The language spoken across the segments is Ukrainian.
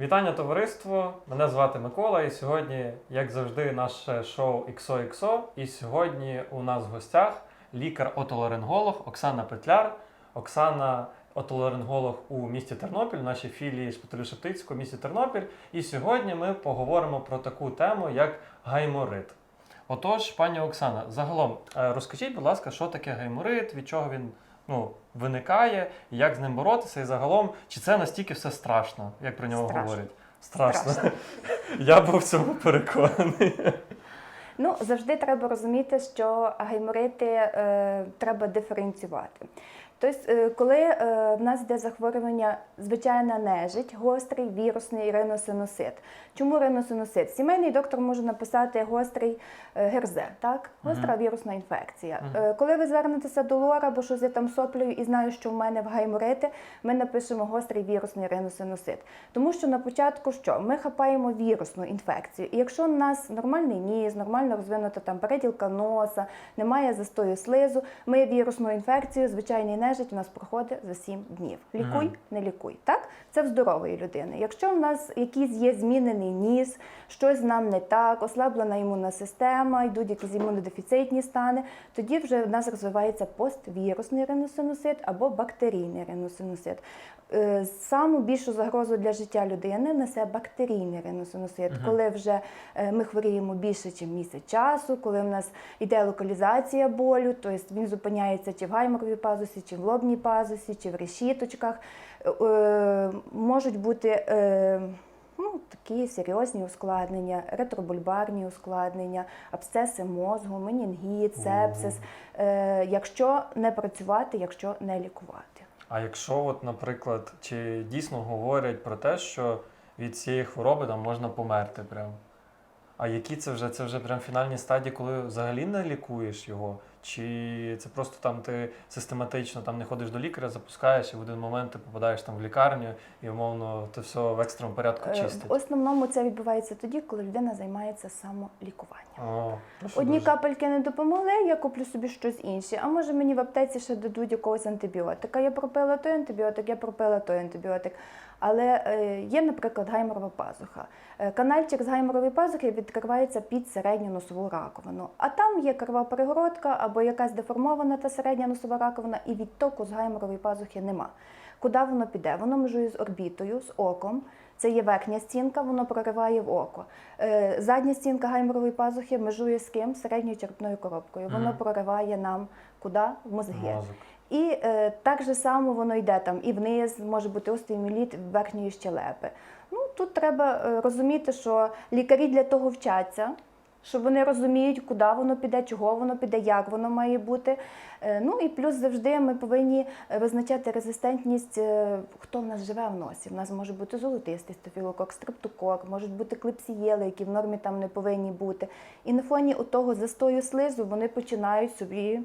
Вітання товариство! Мене звати Микола, і сьогодні, як завжди, наше шоу XOXO. І сьогодні у нас в гостях лікар-отоларинголог Оксана Петляр. Оксана отоларинголог у місті Тернопіль, нашій філії Шептицького місті Тернопіль. І сьогодні ми поговоримо про таку тему, як гайморит. Отож, пані Оксана, загалом е, розкажіть, будь ласка, що таке гайморит, від чого він ну, виникає, як з ним боротися, і загалом, чи це настільки все страшно, як про нього Страшно. говорять? Страшно. Страшно. Я був в цьому переконаний. Ну, завжди треба розуміти, що гайморити е, треба диференціювати. Тобто, коли е, в нас йде захворювання звичайна нежить, гострий вірусний риносинусит. Чому риносинусит? Сімейний доктор може написати гострий е, ГРЗ, так? Гостра вірусна інфекція. Е, Коли ви звернетеся до лора, бо щось я там соплею і знаю, що в мене в гайморити, ми напишемо гострий вірусний риносинусит. Тому що на початку що? Ми хапаємо вірусну інфекцію. І якщо у нас нормальний ніс, нормально розвинута там переділка носа, немає застою слизу, ми вірусну інфекцію, звичайний нежить у нас проходить за 7 днів. Лікуй, не лікуй. Так? Це в здорової людини. Якщо в нас якийсь є змінений ніс, щось нам не так, ослаблена імунна система, йдуть якісь імунодефіцитні стани, тоді вже в нас розвивається поствірусний риносинусит або бактерійний риносинусит. Е, Саму більшу загрозу для життя людини несе бактерійний риносинусит, Мгм. коли вже е, ми хворіємо більше, ніж місяць часу, коли в нас йде локалізація болю, тобто він зупиняється чи в гайморовій пазусі, чи в лобній пазусі, чи в решіточках. Е, Можуть бути ну, такі серйозні ускладнення, ретробульбарні ускладнення, абсцеси мозгу, менінгіт, сепсис, е, якщо не працювати, якщо не лікувати. А якщо, от, наприклад, чи дійсно говорять про те, що від цієї хвороби там можна померти прям? А які це вже? Це вже прям фінальні стадії, коли взагалі не лікуєш його? Чи це просто там ти систематично там не ходиш до лікаря, запускаєш і в один момент ти попадаєш там в лікарню і умовно це все в екстреному порядку Е, чистить? В основному це відбувається тоді, коли людина займається самолікуванням. О, Одні дуже. капельки не допомогли, я куплю собі щось інше. А може мені в аптеці ще дадуть якогось антибіотика. Я пропила той антибіотик, я пропила той антибіотик. Але е, є, наприклад, гайморова пазуха. Е, канальчик з гайморової пазухи відкривається під середню носову раковину. А там є крива перегородка або якась деформована та середня носова раковина, і відтоку з гайморової пазухи нема. Куди воно піде? Воно межує з орбітою, з оком. Це є верхня стінка, воно прориває в око. Е, Задня стінка гайморової пазухи межує з ким? Середньою черепною коробкою. Воно прориває нам куди? В мозги. І е, так же само воно йде там і вниз, може бути остеоміліт верхньої щелепи. Ну тут треба е, розуміти, що лікарі для того вчаться, що вони розуміють, куди воно піде, чого воно піде, як воно має бути. Е, ну і плюс завжди ми повинні визначати резистентність, е, хто в нас живе в носі. В нас може бути золотистий стафілокок, стрептокок, можуть бути клепсієли, які в нормі там не повинні бути. І на фоні того застою слизу вони починають собі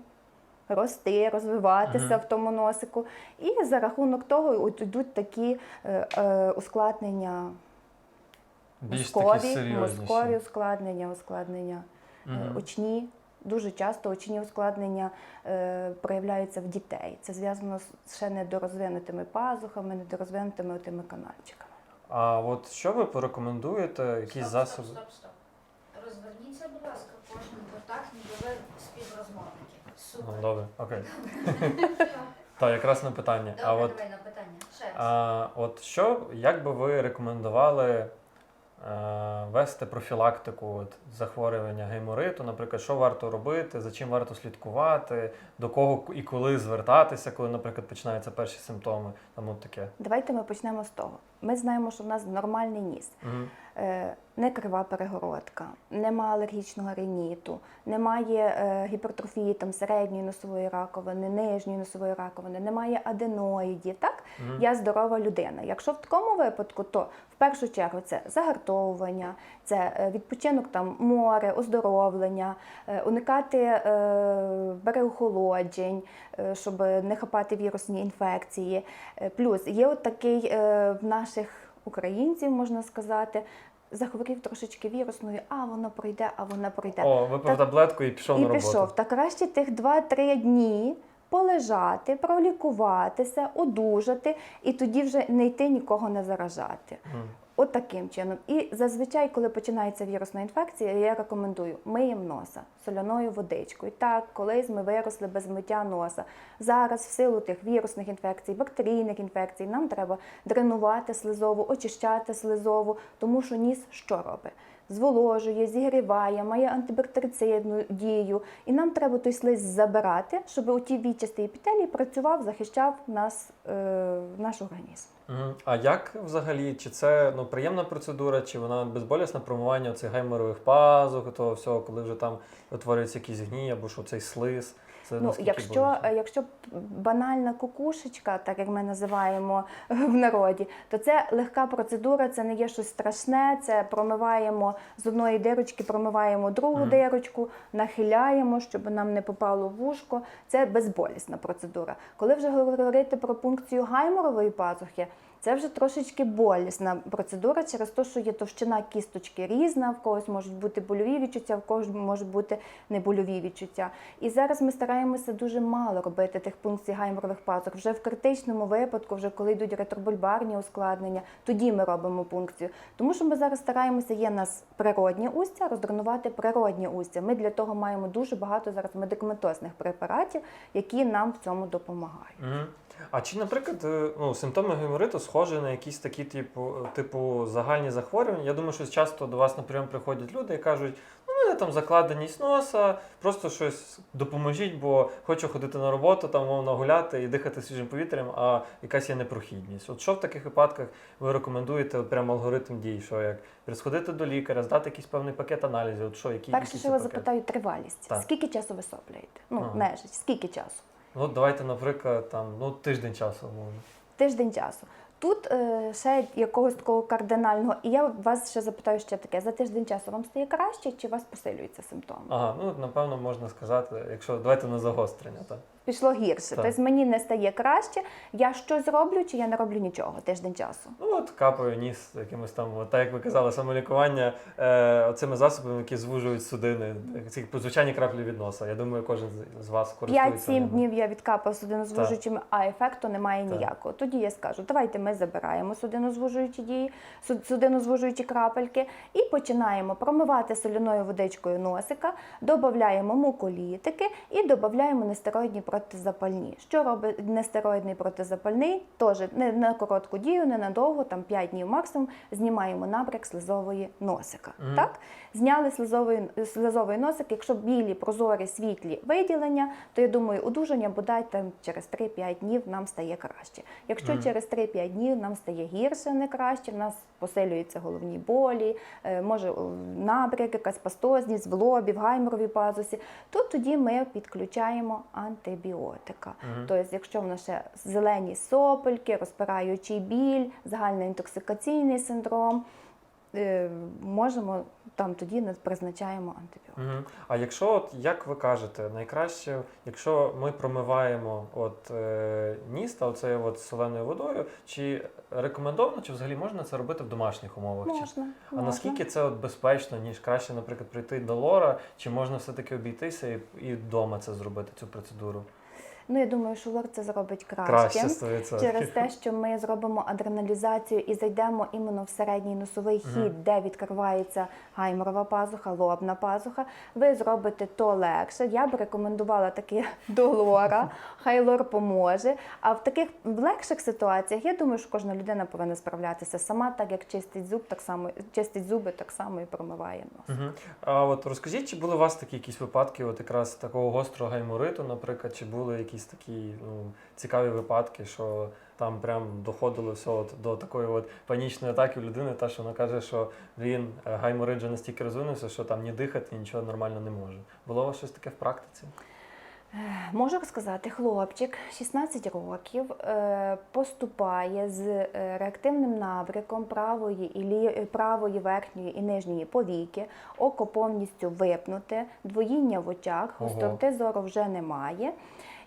рости, розвиватися в тому носику. І за рахунок того от йдуть такі е, е, ускладнення, Більш такі мозкові, серйозніші. мозкові ускладнення, ускладнення е, Мгм. очні. Дуже часто очні ускладнення е, проявляються в дітей. Це зв'язано з ще недорозвинутими пазухами, недорозвинутими тими канальчиками. А от що ви порекомендуєте, якісь стоп, засоби? Стоп, стоп, стоп. Розверніться, будь ласка, кожним бо так, ніби ви співрозмовники. Ну, Супер. добре, окей. Так, якраз на питання. А Добре, от давай на питання. Ще раз. А, от що, як би ви рекомендували е, вести профілактику от, захворювання гаймориту? Наприклад, що варто робити, за чим варто слідкувати, до кого і коли звертатися, коли, наприклад, починаються перші симптоми? Там от таке. Давайте ми почнемо з того. Ми знаємо, що в нас нормальний ніс. Мгм. Е, не крива перегородка, нема алергічного риніту, немає е, гіпертрофії там, середньої носової раковини, нижньої носової раковини, немає аденоїдів. Так? Мгм. Я здорова людина. Якщо в такому випадку, то в першу чергу це загартовування, це е, відпочинок там море, оздоровлення, е, уникати переохолоджень, е, щоб не хапати вірусні інфекції. Плюс є от такий в наших українців, можна сказати. Захворів трошечки вірусною, а воно пройде, а воно пройде. О, випив Так. таблетку і пішов і на роботу. пішов. Та краще тих 2-3 дні полежати, пролікуватися, одужати і тоді вже не йти нікого не заражати. Мгм. От таким чином. І зазвичай, коли починається вірусна інфекція, я рекомендую миємо носа соляною водичкою. Так, колись ми виросли без миття носа. Зараз, в силу тих вірусних інфекцій, бактерійних інфекцій, нам треба дренувати слизову, очищати слизову, тому що ніс що робить? Зволожує, зігріває, має антибактерицидну дію, і нам треба той слиз забирати, щоб у ті вічасті епітелій працював, захищав нас, е, наш організм. А як взагалі? Чи це ну, приємна процедура, чи вона безболісна промивання цих гайморових пазух, того всього, коли вже там утворюється якийсь гній або що цей слиз? Це Ну, якщо, боляче? е, якщо банальна кукушечка, так як ми називаємо в народі, то це легка процедура, це не є щось страшне. Це промиваємо з одної дирочки, промиваємо другу Мгм. дирочку, нахиляємо, щоб нам не попало в вушко. Це безболісна процедура. Коли вже говорити про пункцію гайморової пазухи, це вже трошечки болісна процедура через те, що є товщина кісточки різна, в когось можуть бути больові відчуття, в когось можуть бути небольові відчуття. І зараз ми стараємося дуже мало робити тих пункцій гайморових пазух. Вже в критичному випадку, вже коли йдуть ретробульбарні ускладнення, тоді ми робимо пункцію. Тому що ми зараз стараємося, є нас природні устя, роздренувати природні устя. Ми для того маємо дуже багато зараз медикаментозних препаратів, які нам в цьому допомагають. А чи, наприклад, е, ну, симптоми гемориту схожі на якісь такі типу, типу загальні захворювання? Я думаю, що часто до вас на прийом приходять люди і кажуть, ну, у мене там закладеність носа, просто щось допоможіть, бо хочу ходити на роботу, там мовно гуляти і дихати свіжим повітрям, а якась є непрохідність. От що в таких випадках ви рекомендуєте от прямо алгоритм дій? Що як сходити до лікаря, здати якийсь певний пакет аналізів? От що, які, Перше, що я запитаю, тривалість. Так. Скільки часу ви сопляєте? Ну, Ага. нежить, скільки часу? Ну, давайте, наприклад, там ну тиждень часу, умовно. Тиждень часу. Тут е, ще якогось такого кардинального, і я вас ще запитаю ще таке: за тиждень часу вам стає краще, чи у вас посилюються симптоми? Ага, ну напевно можна сказати, якщо давайте на загострення, так. Пішло гірше. Так. Тобто мені не стає краще. Я щось роблю, чи я не роблю нічого тиждень часу. Ну от капаю ніс якимось там, от, так як ви казали, самолікування е, оцими засобами, які звужують судини, ці звичайні краплі від носа. Я думаю, кожен з- вас користується. 5-7 днів я відкапав судинозвужуючими, а ефекту немає Так. ніякого. Тоді я скажу, давайте ми забираємо судинозвужуючі дії, суд- судинозвужуючі крапельки і починаємо промивати соляною водичкою носика, додаємо муколітики і додаємо нестероїдні протизапальні. Що робить нестероїдний протизапальний? Теж не на коротку дію, не надовго, там 5 днів максимум, знімаємо набряк слизової носика. Мгм. Так? Зняли слизовий, слизовий носик, якщо білі, прозорі, світлі виділення, то я думаю, одужання бодай там через 3-5 днів нам стає краще. Якщо Мгм. через 3-5 днів нам стає гірше, не краще, в нас посилюються головні болі, е, може набряк, якась пастозність в лобі, в гайморовій пазусі, то тоді ми підключаємо антибіотика. Угу. Тобто, якщо в нас ще зелені сопельки, розпираючий біль, загальноінтоксикаційний синдром, е, можемо там тоді не призначаємо антибіотик. Мгм. А якщо, от, як ви кажете, найкраще, якщо ми промиваємо от, е, ніс та оцею от соленою водою, чи рекомендовано, чи взагалі можна це робити в домашніх умовах? Чи А можна. наскільки це от безпечно, ніж краще, наприклад, прийти до лора, чи можна все-таки обійтися і, і вдома це зробити, цю процедуру? Ну, я думаю, що лор це зробить краще. Краще Через те, що ми зробимо адреналізацію і зайдемо іменно в середній носовий хід, де відкривається гайморова пазуха, лобна пазуха. Ви зробите то легше. Я б рекомендувала таки до лора, хай лор поможе. А в таких легших ситуаціях я думаю, що кожна людина повинна справлятися сама, так як чистить зуб, так само чистить зуби, так само і промиває нос. Мгм. А от розкажіть, чи були у вас такі якісь випадки, от якраз такого гострого гаймориту, наприклад, чи були якісь такі ну, цікаві випадки, що там прям доходило все от до такої от панічної атаки людини, та що вона каже, що він е, гайморит вже настільки розвинувся, що там ні дихати, нічого нормально не може. Було у вас щось таке в практиці? Можу сказати, хлопчик 16 років е, поступає з е, реактивним набряком правої і лі... е, правої верхньої і нижньої повіки, око повністю випнуте, двоїння в очах, Ого. гостроти зору вже немає.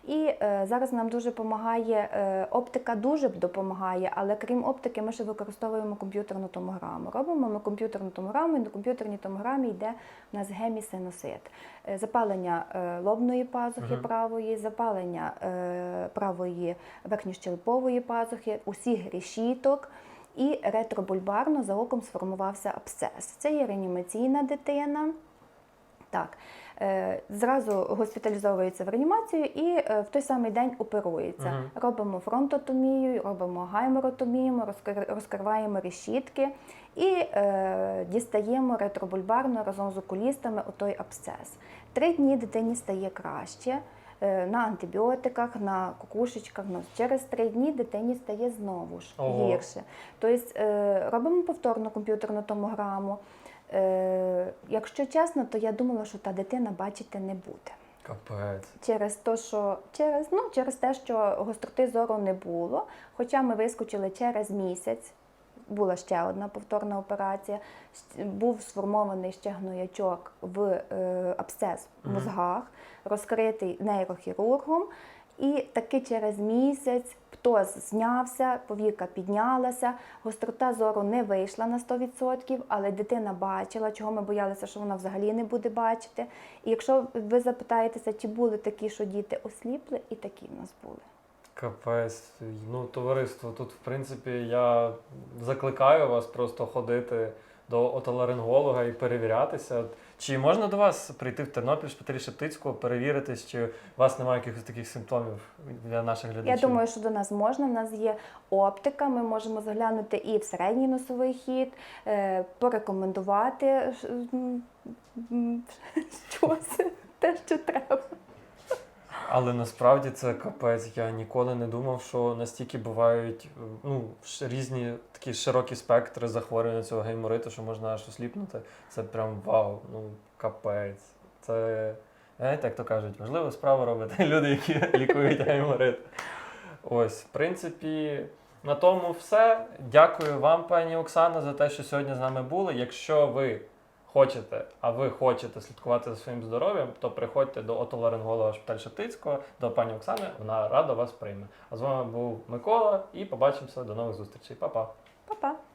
І е, зараз нам дуже допомагає е, оптика, дуже допомагає, але крім оптики, ми ще використовуємо комп'ютерну томограму. Робимо ми комп'ютерну томограму, і на комп'ютерній томограмі йде у нас гемісинусит. Е, запалення е, лобної пазухи Мгм. правої, запалення е, правої верхньощелепової пазухи, усіх решіток. і ретробульбарно за оком сформувався абсцес. Це є реанімаційна дитина. Так, е, зразу госпіталізовується в реанімацію і е, в той самий день оперується. Мгм. Робимо фронтотомію, робимо гайморотомію, розкр- розкриваємо решітки і е, дістаємо ретробульбарно разом з окулістами отой абсцес. Три дні дитині стає краще. е, На антибіотиках, на кукушечках, ну, через три дні дитині стає знову ж Ого. гірше. Тобто е, робимо повторну комп'ютерну томограму. Е, якщо чесно, то я думала, що та дитина бачити не буде. Капець. Через те, що через, ну, через те, що гостроти зору не було. Хоча ми вискочили через місяць, була ще одна повторна операція. Був сформований ще гноячок в е, абсцес в мозгах, розкритий нейрохірургом. І таки через місяць птоз знявся, повіка піднялася, гострота зору не вийшла на 100%, але дитина бачила, чого ми боялися, що вона взагалі не буде бачити. І якщо ви запитаєтеся, чи були такі, що діти осліпли, і такі в нас були. Капець. Ну, товариство, тут, в принципі, я закликаю вас просто ходити до отоларинголога і перевірятися. Чи можна до вас прийти в Тернопіль, шпиталі Шептицького, перевіритись, чи у вас немає якихось таких симптомів для наших глядачів? Я думаю, що до нас можна. У нас є оптика. Ми можемо заглянути і в середній носовий хід, е, порекомендувати щось, те, що треба. Але насправді це капець. Я ніколи не думав, що настільки бувають е, ну, різні такі широкі спектри захворювання цього геймориту, що можна аж осліпнути. Це прям вау, ну капець. Це, знаєте, як то кажуть, важливу справу робити люди, які лікують гейморит. Ось, в принципі, на тому все. Дякую вам, пані Оксана, за те, що сьогодні з нами були. Якщо ви хочете, а ви хочете слідкувати за своїм здоров'ям, то приходьте до отоларинголога шпиталь Шептицького, до пані Оксани, вона рада вас прийме. А з вами був Микола і побачимося до нових зустрічей. Па-па! Па-па!